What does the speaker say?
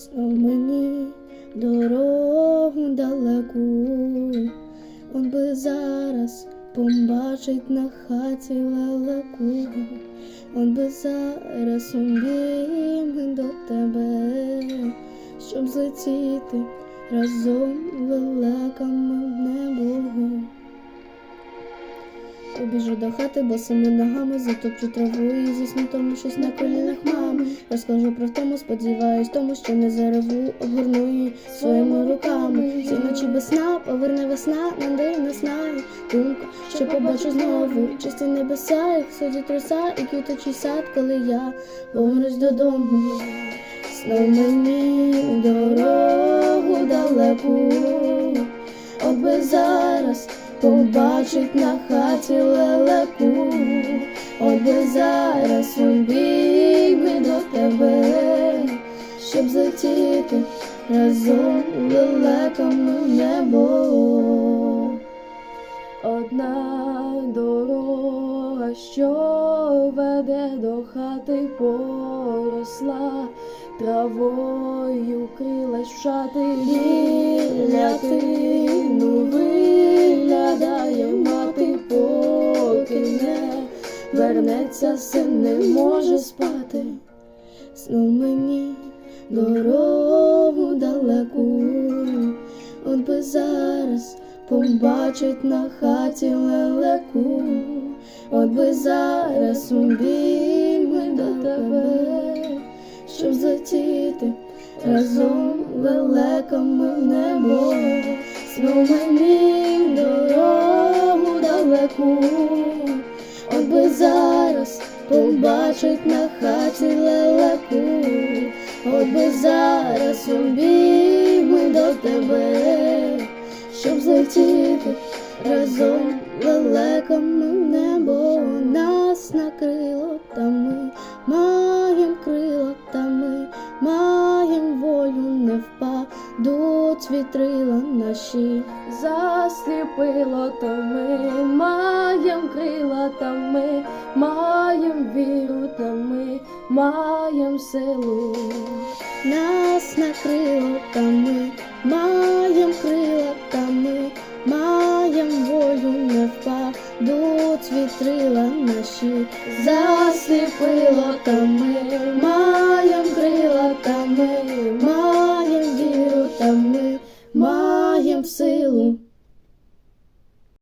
Знов мені дорогу далеку, он би зараз побачить на хаті лелеку, он би зараз убіг до тебе, щоб злетіти разом лелеками в. Побіжу до хати босими ногами, затопчу траву і зісну тому щось на колінах мами. Розкажу про втому, сподіваюсь, тому що не зареву, обгорну її своїми руками. Ці ночі без сна, поверне весна, нам дає наснає думка, що побачу знову чисті небеса, як сходять труса і квіточий сад, коли я повернусь додому. Знов мені дорогу далеку, от би зараз побачить на хаті лелеку, от би зараз убіг би до тебе, щоб злетіти разом лелеками в небо. Одна дорога, що веде до хати, поросла травою крилась в шати біля тину виглядає вернеться, син не може спати. Знов мені дорогу далеку, от би зараз побачить на хаті лелеку, от би зараз убіг би до тебе, щоб злетіти разом лелеками в небо, знов мені зараз побачить на хаті лелеку, от би зараз би до тебе, щоб злетіти разом лелеком небо, нас накрило, та ми вітрила наші. Засліпило, то ми маєм крила, та ми маєм віру, та ми маєм силу. Нас накрило, та ми маєм крила, та ми маєм волю, не впадуть вітрила наші. Засліпило, та ми маєм